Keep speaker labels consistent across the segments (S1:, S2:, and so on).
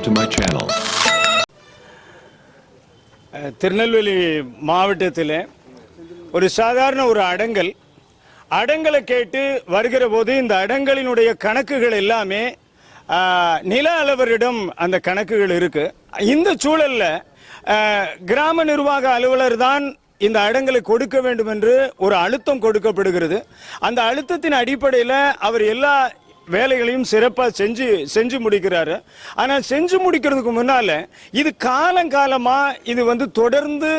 S1: subscribe to my channel.
S2: Tirunelveli மாவட்டத்தில் ஒரு சாதாரண ஒரு அடங்கல். அடங்கலை கேட்டு வருகிற போது இந்த அடங்கலினுடைய கணக்குகள் எல்லாமே நில அளவரிடம் அந்த கணக்குகள் இருக்கு. இந்த சூழல்ல கிராம நிர்வாக அலுவலர் தான் இந்த அடங்கலை கொடுக்க வேண்டும் என்று ஒரு அழுத்தம் கொடுக்கப்படுகிறது. அந்த அழுத்தத்தின் அடிப்படையில் அவர் எல்லா வேலைகளையும் சிறப்பாக செஞ்சு செஞ்சு முடிக்கிறாரு. ஆனால் செஞ்சு முடிக்கிறதுக்கு முன்னால் இது காலங்காலமாக இது வந்து தொடர்ந்து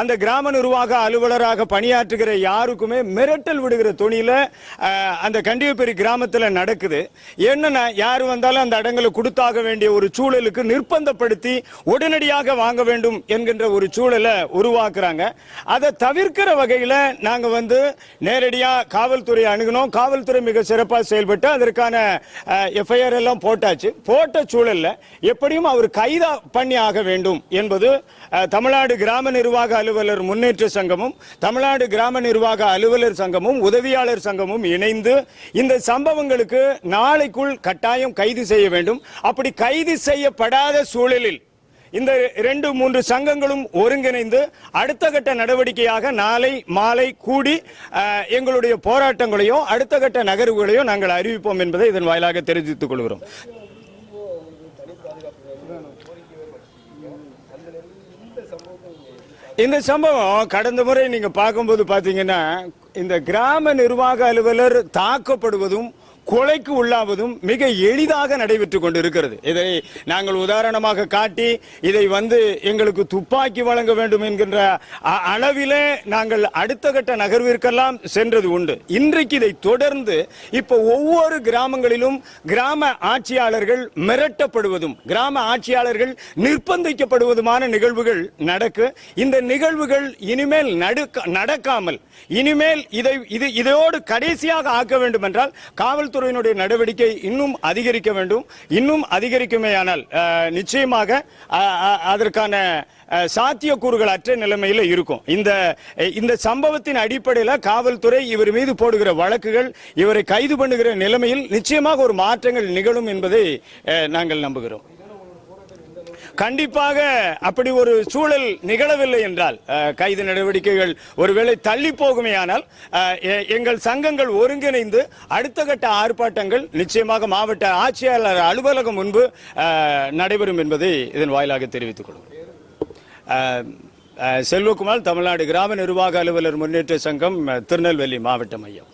S2: அந்த கிராம நிர்வாக அலுவலராக பணியாற்றுகிற யாருக்குமே மிரட்டல் விடுகிற துணியில் அந்த கண்டியப்பெரி கிராமத்தில் நடக்குது. என்னென்ன யார் வந்தாலும் அந்த அடங்கலை கொடுத்தாக வேண்டிய ஒரு சூழலுக்கு நிர்பந்தப்படுத்தி உடனடியாக வாங்க வேண்டும் என்கின்ற ஒரு சூழலை உருவாக்குறாங்க. அதை தவிர்க்கிற வகையில் நாங்கள் வந்து நேரடியாக காவல்துறை அணுகினோம் காவல்துறை மிக சிறப்பாக செயல்பட்டு அதற்கான எஃப்ஐஆர் எல்லாம் போட்டாச்சு. போட்ட சூழல்ல எப்படியும் அவர் கைதா பண்ணி ஆக வேண்டும் என்பது தமிழ்நாடு கிராம நிர்வாக அலுவலர் முன்னேற்ற சங்கமும் தமிழ்நாடு கிராம நிர்வாக அலுவலர் சங்கமும் உதவியாளர் சங்கமும் இணைந்து இந்த சம்பவங்களுக்கு நாளைக்குள் கட்டாயம் கைது செய்ய வேண்டும். அப்படி கைது செய்யப்படாத சூழலில் இந்த ரெண்டு மூன்று சங்கங்களும் ஒருங்கிணைந்து அடுத்த கட்ட நடவடிக்கையாக நாளை மாலை கூடி எங்களுடைய போராட்டங்களையோ அடுத்த கட்ட நகர்வுகளையோ நாங்கள் அறிவிப்போம் என்பதை இதன் வாயிலாக தெரிவித்துக் கொள்கிறோம். இந்த சம்பவம் கடந்த முறை நீங்க பார்க்கும்போது பாத்தீங்கன்னா இந்த கிராம நிர்வாக அலுவலர் தாக்கப்படுவதும் கொலைக்கு உள்ளாவதும் மிக எளிதாக நடைபெற்றுக் கொண்டிருக்கிறது. இதை நாங்கள் உதாரணமாக காட்டி இதை வந்து எங்களுக்கு துப்பாக்கி வழங்க வேண்டும் என்கின்ற அ- அளவிலே நாங்கள் அடுத்த கட்ட நகர்விற்கெல்லாம் சென்றது உண்டு. இன்றைக்கு இதை தொடர்ந்து இப்போ ஒவ்வொரு கிராமங்களிலும் கிராம ஆட்சியாளர்கள் மிரட்டப்படுவதும் கிராம ஆட்சியாளர்கள் நிர்பந்திக்கப்படுவதுமான நிகழ்வுகள் நடக்கு. இந்த நிகழ்வுகள் இனிமேல் நடுக்க நடக்காமல் இனிமேல் இதை இது இதோடு கடைசியாக ஆக்க வேண்டும் என்றால் காவல்துறையினுடைய நடவடிக்கை இன்னும் அதிகரிக்க வேண்டும். இன்னும் அதிகரிக்குமேயானால் நிச்சயமாக அஹ், அதற்கான சாத்தியக்கூறுகள் அற்ற நிலைமையில் இருக்கும். இந்த இந்த சம்பவத்தின் அடிப்படையில் காவல்துறை இவர் மீது போடுகிற வழக்குகள் இவரை கைது பண்ணுகிற நிலைமையில் நிச்சயமாக ஒரு மாற்றங்கள் நிகழும் என்பதை அஹ், நாங்கள் நம்புகிறோம். கண்டிப்பாக அப்படி ஒரு சூழல் நிகழவில்லை என்றால் கைது நடவடிக்கைகள் ஒருவேளை தள்ளி போகுமேயானால் எங்கள் சங்கங்கள் ஒருங்கிணைந்து அடுத்த கட்ட ஆர்ப்பாட்டங்கள் நிச்சயமாக மாவட்ட ஆட்சியாளர் அலுவலகம் முன்பு நடைபெறும் என்பதை இதன் வாயிலாக தெரிவித்துக் கொள்கிறோம். செல்வகுமார் தமிழ்நாடு கிராம நிர்வாக அலுவலர் முன்னேற்ற சங்கம் திருநெல்வேலி மாவட்ட மையம்.